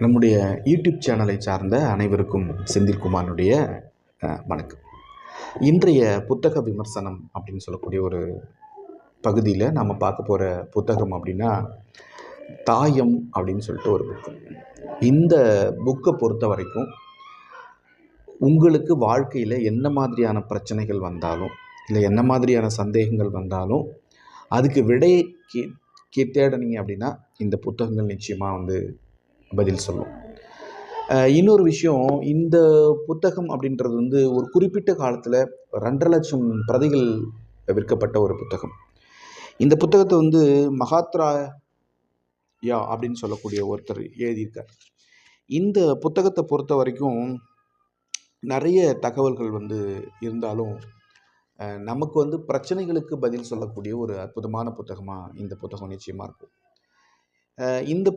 நம்முடைய யூடியூப் சேனலை சார்ந்த அனைவருக்கும் செந்தில்குமாரனுடைய வணக்கம். இன்றைய புத்தக விமர்சனம் அப்படின்னு சொல்லக்கூடிய ஒரு பகுதியில் நம்ம பார்க்க போகிற புத்தகம் அப்படின்னா தாயம் அப்படின்னு சொல்லிட்டு ஒரு புக்கு இந்த புக்கை பொறுத்த வரைக்கும் உங்களுக்கு வாழ்க்கையில் என்ன மாதிரியான பிரச்சனைகள் வந்தாலும் இல்லை என்ன மாதிரியான சந்தேகங்கள் வந்தாலும் அதுக்கு விடை கே கே தேடினீங்க அப்படின்னா இந்த புத்தகங்கள் நிச்சயமாக வந்து பதில் சொல்லும். இன்னொரு விஷயம் இந்த புத்தகம் அப்படின்றது வந்து ஒரு குறிப்பிட்ட காலத்தில் ரெண்டரை லட்சம் பிரதிகள் விற்கப்பட்ட ஒரு புத்தகம். இந்த புத்தகத்தை வந்து மகாத்ரா யா அப்படின்னு சொல்லக்கூடிய ஒருத்தர் எழுதியிருக்கார். இந்த புத்தகத்தை பொறுத்த வரைக்கும் நிறைய தகவல்கள் வந்து இருந்தாலும் நமக்கு வந்து பிரச்சனைகளுக்கு பதில் சொல்லக்கூடிய ஒரு அற்புதமான புத்தகமாக இந்த புத்தகம் நிச்சயமாக இருக்கும். இந்த